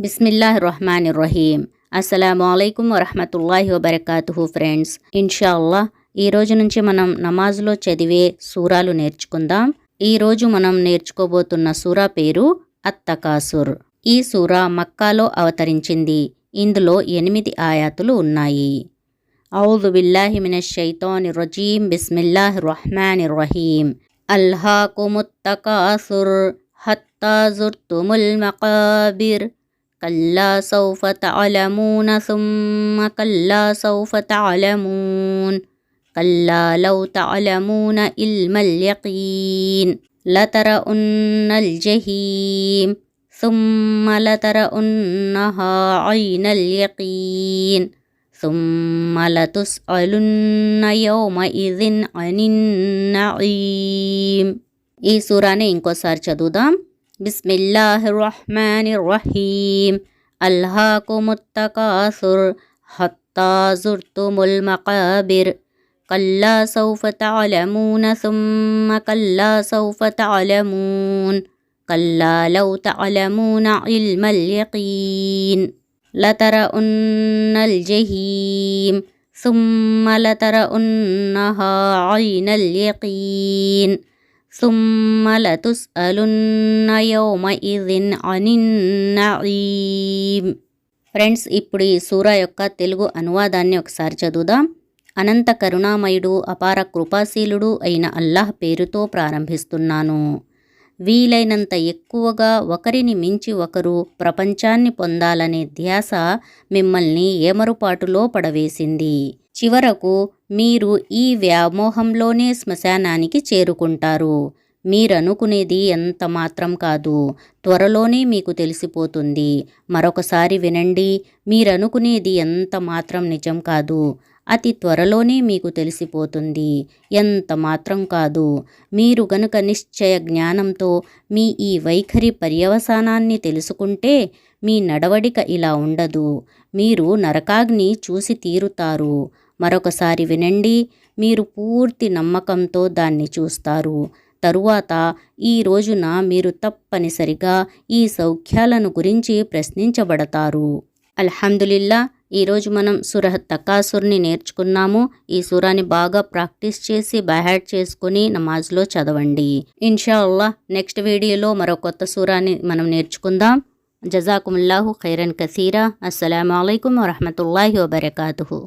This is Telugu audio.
బిస్మిల్లాహ్ రహమాన్ రహీం అస్సలం అయికం వరహమతుల్లాహి వబర్కాతుహు ఫ్రెండ్స్. ఇన్షాల్లా ఈ రోజు నుంచి మనం నమాజ్లో చదివే సూరాలు నేర్చుకుందాం. ఈ రోజు మనం నేర్చుకోబోతున్న సూరా పేరు అత్తకాసుర్. ఈ సూరా మక్కాలో అవతరించింది. ఇందులో ఎనిమిది ఆయాతులు ఉన్నాయి. ఔదు బిల్లాహి మినష్ షైతాని రజీం. బిస్మిల్లాహ్ రహమాన్ రహీం అల్హాకుముత్తకాసుర్ హత్తా జుర్తుముల్ మకాబిర్. كلا سوف تعلمون ثم كلا سوف تعلمون كلا لو تعلمون علم اليقين لترؤن الجحيم ثم لترؤنها عين اليقين ثم لتسألن يومئذ عن النعيم ఈ సూరాని ఇంకోసారి చదువుదాం بسم الله الرحمن الرحيم ألهاكم التكاثر حتى زرتم المقابر كلا سوف تعلمون ثم كلا سوف تعلمون كلا لو تعلمون علم اليقين لترؤن الجحيم ثم لترؤنها عين اليقين ثم لتسألن يومئذ عن النعيم ఫ్రెండ్స్ ఇప్పుడు ఈ సూర యొక్క తెలుగు అనువాదాన్ని ఒకసారి చదువుదాం అనంత కరుణామయుడు అపార కృపాశీలుడు అయిన అల్లాహ్ పేరుతో ప్రారంభిస్తున్నాను వీలైనంత ఎక్కువగా ఒకరిని మించి ఒకరు ప్రపంచాన్ని పొందాలనే ధ్యాస మిమ్మల్ని ఏమరుపాటులో పడవేసింది చివరకు మీరు ఈ వ్యామోహంలోనే శ్మశానానికి చేరుకుంటారు. మీరనుకునేది ఎంత మాత్రం కాదు. త్వరలోనే మీకు తెలిసిపోతుంది. మరొకసారి వినండి. మీరనుకునేది ఎంత మాత్రం నిజం కాదు. అతి త్వరలోనే మీకు తెలిసిపోతుంది. ఎంత మాత్రం కాదు. మీరు గనుక నిశ్చయ జ్ఞానంతో మీ ఈ వైఖరి పర్యవసానాన్ని తెలుసుకుంటే మీ నడవడిక ఇలా ఉండదు. మీరు నరకాగ్ని చూసి తీరుతారు. మరొకసారి వినండి. మీరు పూర్తి నమ్మకంతో దాన్ని చూస్తారు. తరువాత ఈ రోజున మీరు తప్పనిసరిగా ఈ సౌఖ్యాలను గురించి ప్రశ్నించబడతారు. అల్హమ్దులిల్లా ఈరోజు మనం సురహ తకాసుర్ని నేర్చుకున్నాము. ఈ సురాని బాగా ప్రాక్టీస్ చేసి బైహాడ్ చేసుకుని నమాజ్లో చదవండి. ఇన్షా అల్లా నెక్స్ట్ వీడియోలో మరో కొత్త సూరాని మనం నేర్చుకుందాం. జజాకుముల్లాహు ఖైరన్ కసీరా. అస్సలం అయికం వరహమతుల్లాహి వబర్కాతుహు.